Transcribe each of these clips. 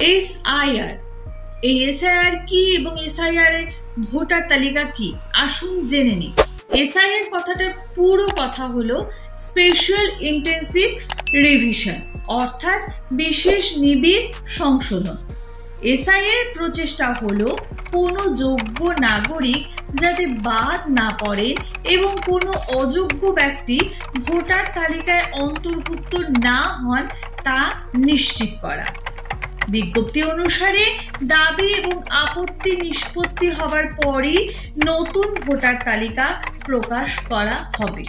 SIR এই SIR কি এবং এসআইআর এর ভোটার তালিকা কি? আসুন জেনে নিই। এসআইআর কথাটার পুরো কথা হলো স্পেশাল ইন্টেন্সিভ রিভিশন অর্থাৎ বিশেষ নিবিড় সংশোধন। এসআইয়ের প্রচেষ্টা হলো কোনো যোগ্য নাগরিক যাতে বাদ না পড়ে এবং কোনো অযোগ্য ব্যক্তি ভোটার তালিকায় অন্তর্ভুক্ত না হন তা নিশ্চিত করা। বিজ্ঞপ্তি অনুসারে দাবি এবং আপত্তি নিষ্পত্তি হবার পরই নতুন ভোটার তালিকা প্রকাশ করা হবে।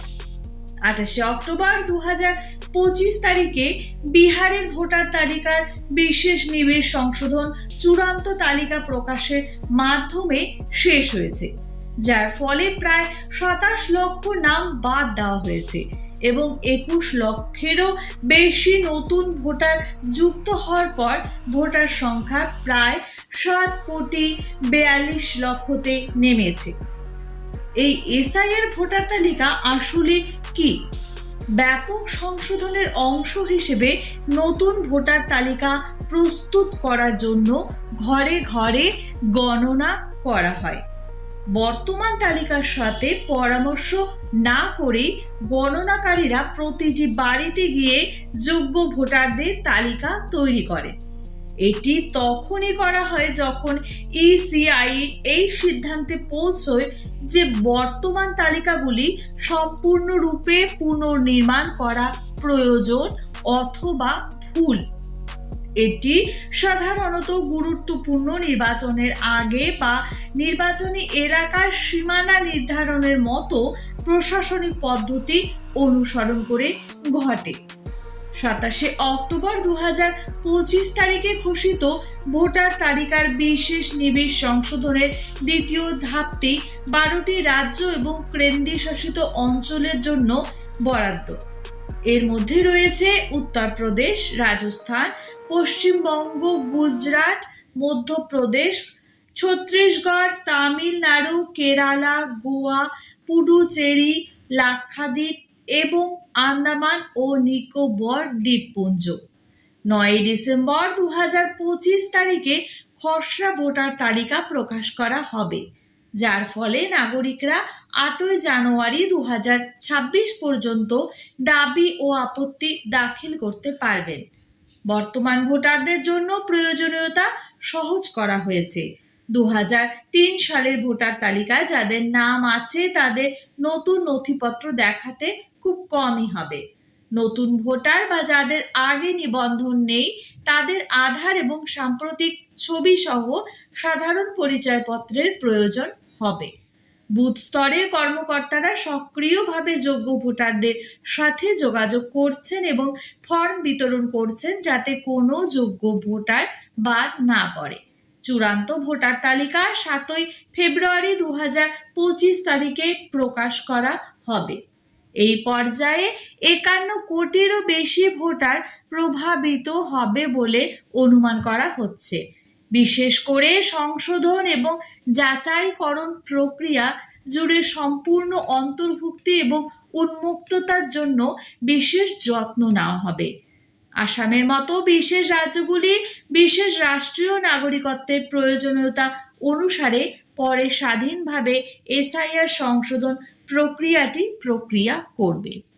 আঠাশে অক্টোবর দু পঁচিশ তারিখে বিহারের ভোটার তালিকার বিশেষ নিবিড় সংশোধন চূড়ান্ত তালিকা প্রকাশের মাধ্যমে শেষ হয়েছে, যার ফলে প্রায় সাতাশ লক্ষ নাম বাদ দেওয়া হয়েছে। এবং একুশ লক্ষেরও বেশি নতুন ভোটার যুক্ত হওয়ার পর ভোটার সংখ্যা প্রায় সাত কোটি বেয়াল্লিশ লক্ষতে নেমেছে। এই এসআইয়ের ভোটার তালিকা আসলে কি? ব্যাপক সংশোধনের অংশ হিসেবে নতুন ভোটার তালিকা প্রস্তুত করার জন্য ঘরে ঘরে গণনা করা হয়। বর্তমান তালিকার সাথে পরামর্শ না করে গণনাকারীরা প্রতিটি বাড়িতে গিয়ে যোগ্য ভোটারদের তালিকা তৈরি করে। এটি তখনই করা হয় যখন ইসিআই এই সিদ্ধান্তে পৌঁছয় যে বর্তমান তালিকাগুলি সম্পূর্ণরূপে পুনর্নির্মাণ করা প্রয়োজন অথবা ভুল। এটি সাধারণত গুরুত্বপূর্ণ নির্বাচনের আগে বা নির্বাচনী এলাকার সীমানা নির্ধারণের মতো প্রশাসনিক পদ্ধতি অনুসরণ করে ঘটে। সাতাশে অক্টোবর দু হাজার পঁচিশ তারিখে ঘোষিত ভোটার তালিকার বিশেষ নিবিড় সংশোধনের দ্বিতীয় ধাপটি বারোটি রাজ্য এবং কেন্দ্রীয় শাসিত অঞ্চলের জন্য বরাদ্দ। এর মধ্যে রয়েছে উত্তরপ্রদেশ, রাজস্থান, পশ্চিমবঙ্গ, গুজরাট, মধ্যপ্রদেশ, ছত্তিশগড়, তামিলনাড়ু, কেরালা, গোয়া, পুডুচেরি, লাক্ষাদ্বীপ এবং আন্দামান ও নিকোবর দ্বীপপুঞ্জ। নয় ডিসেম্বর দু হাজার পঁচিশ তারিখে খসড়া ভোটার তালিকা প্রকাশ করা হবে। যার ফলে নাগরিকরা আটই জানুয়ারি দু হাজার ছাব্বিশ পর্যন্ত দাবি ও আপত্তি দাখিল করতে পারবেন। বর্তমান ভোটারদের জন্য প্রয়োজনীয়তা সহজ করা হয়েছে। দু সালের ভোটার তালিকায় যাদের নাম আছে, তাদের নতুন নথিপত্র দেখাতে খুব কমই হবে। নতুন ভোটার বা যাদের আগে নিবন্ধন নেই, তাদের আধার এবং সাম্প্রতিক ছবি সহ সাধারণ পরিচয়পত্রের প্রয়োজন হবে। বুথ স্তরের কর্মকর্তারা সক্রিয়ভাবে যোগ্য ভোটারদের সাথে যোগাযোগ করছেন এবং ফর্ম বিতরণ করছেন যাতে কোনো যোগ্য ভোটার বাদ না পড়ে। চূড়ান্ত ভোটার তালিকা সাতই ফেব্রুয়ারি দু পঁচিশ তারিখে প্রকাশ করা হবে। এই পর্যায়ে একান্ন কোটিরও বেশি ভোটার প্রভাবিত হবে বলে অনুমান করা হচ্ছে। বিশেষ করে সংশোধন এবং যাচাইকরণ প্রক্রিয়া জুড়ে সম্পূর্ণ অন্তর্ভুক্তি এবং উন্মুক্ততার জন্য বিশেষ যত্ন নেওয়া হবে। আসামের মতো বিশেষ রাজ্যগুলি বিশেষ রাষ্ট্রীয় নাগরিকত্বের প্রয়োজনীয়তা অনুসারে পরে স্বাধীনভাবে এসআইআর সংশোধন প্রক্রিয়াটি প্রক্রিয়া করবে।